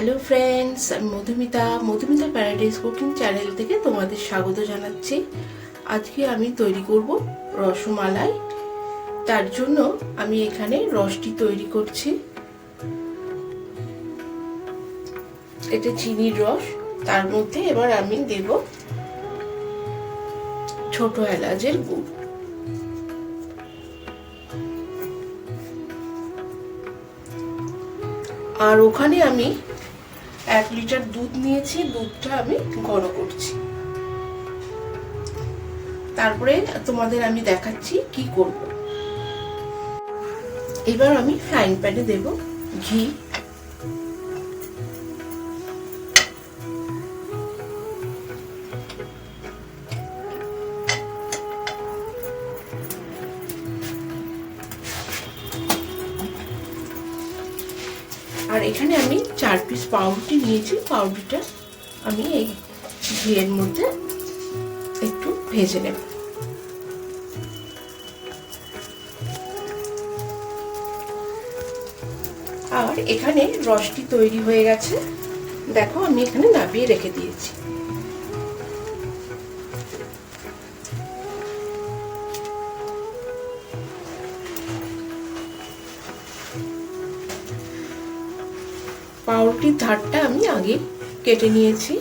Hello friends আমি Madhumita Madhumita paradise cooking channel থেকে তোমাদের স্বাগত জানাচ্ছি। আজকে আমি তৈরি করব রসমালাই। তার জন্য আমি এখানে রসটি তৈরি করছি। এটা চিনির রস। তার মধ্যে এবার আমি দেব ছোট এলাচের গুড়। আর ওখানে আমি এক লিটার দুধ নিয়েছি, দুধটা আমি ঘন করছি। তারপরে তোমাদের আমি দেখাচ্ছি কি করব। এবার আমি ফ্রাইং প্যানে দেব ঘি আর এখানে আমি চার পিস পাউরুটি নিয়েছি। পাউরুটিটা আমি এই ঘিয়ের মধ্যে একটু ভেজে নেব। আর এখানে রসটি তৈরি হয়ে গেছে। দেখো আমি এখানে নাবিয়ে রেখে দিয়েছি। পাউরুটির ধারটা আমি আগে কেটে নিয়েছি।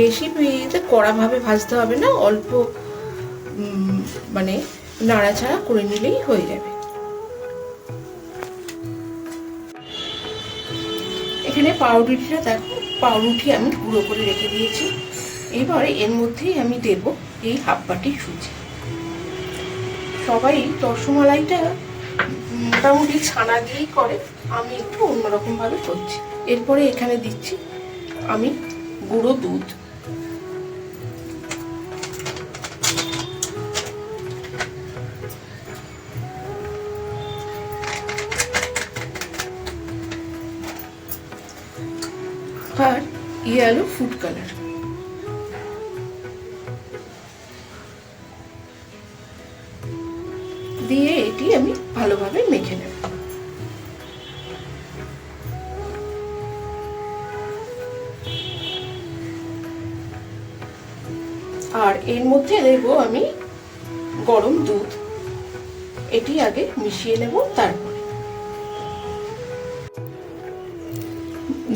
বেশি পেঁয়াজে কড়াভাবে ভাজতে হবে না, অল্প মানে নাড়াচাড়া করে নিলেই হয়ে যাবে। এখানে পাউরুটিটা দেখো, পাউরুটি আমি গুঁড়ো করে রেখে দিয়েছি। এবারে এর মধ্যেই আমি দেব এই হাফ বাটি সুজি। সবাই রসমালাইটা মোটামুটি ছানা দিয়েই করে, আমি একটু অন্যরকমভাবে করছি। এরপরে এখানে দিচ্ছি আমি গুঁড়ো দুধ। আর ইয়েলো ফুড কালার দিয়ে এটি আমি ভালোভাবে মেখে নেব। আর এর মধ্যে দেব আমি গরম দুধ। এটি আগে মিশিয়ে নেব, তারপরে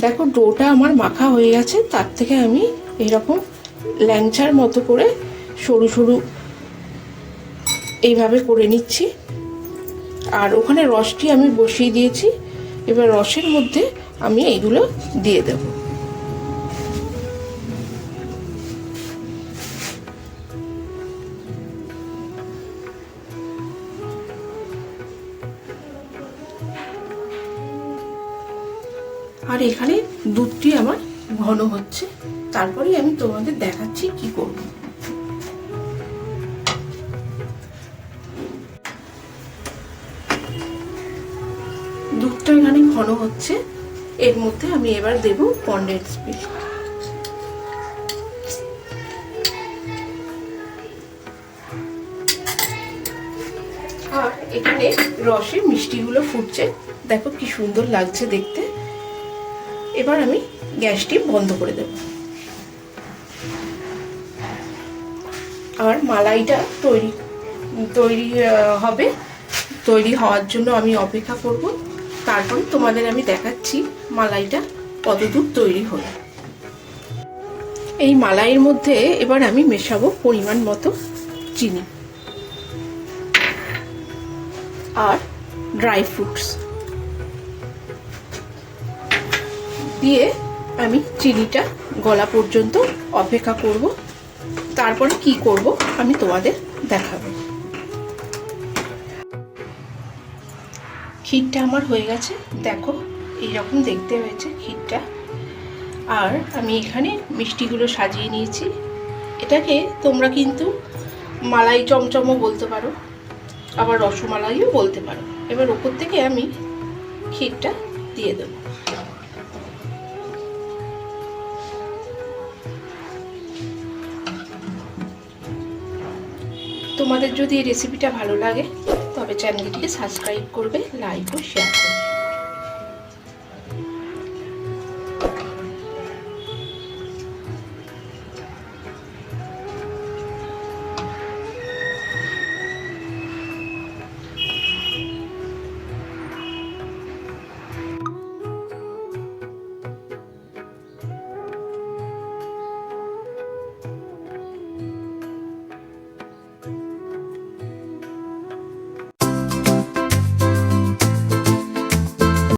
দেখো ডোটা আমার মাখা হয়ে গেছে, তার থেকে আমি এরকম ল্যাংচার মতো করে সরু সরু এইভাবে করে নিচ্ছি। আর ওখানে রসটি আমি বসিয়ে দিয়েছি, এবার রসের মধ্যে আমি এইগুলো দিয়ে দেব। আর এখানে দুধটি আমার ঘন হচ্ছে। তারপরে আমি তোমাদের দেখাচ্ছি কি করব। দুধটা এখানে ঘন হচ্ছে। এর মধ্যে আমি এবার দেব কন্ডেন্স মিল্ক আর এখানে রসে মিষ্টিগুলো ফুটছে। দেখো কি সুন্দর লাগছে দেখতে। এবার আমি গ্যাসটি বন্ধ করে দেব। আর মালাইটা তৈরি তৈরি হবে। তৈরি হওয়ার জন্য আমি অপেক্ষা করব। তারপর তোমাদের আমি দেখাচ্ছি মালাইটা কতদূর তৈরি হলো। এই মালাইয়ের মধ্যে এবার আমি মেশাবো পরিমাণ মতো চিনি। আর ড্রাই ফ্রুটস। দিয়ে আমি চিনিটা গলা পর্যন্ত অপেক্ষা করব। তারপরে কি করব আমি তোমাদের দেখাবো। ক্ষীরটা আমার হয়ে গেছে। দেখো, এইরকম দেখতে হয়েছে ক্ষীরটা। আর আমি এখানে মিষ্টিগুলো সাজিয়ে নিয়েছি। এটাকে তোমরা কিন্তু মালাই চমচমও বলতে পারো, আবার রসমালাইও বলতে পারো। এবার ওপর থেকে আমি ক্ষীরটা দিয়ে দেবো। তোমাদের যদি এই রেসিপিটা ভালো লাগে তবে চ্যানেলটিকে সাবস্ক্রাইব করবে লাইক ও শেয়ার করবে।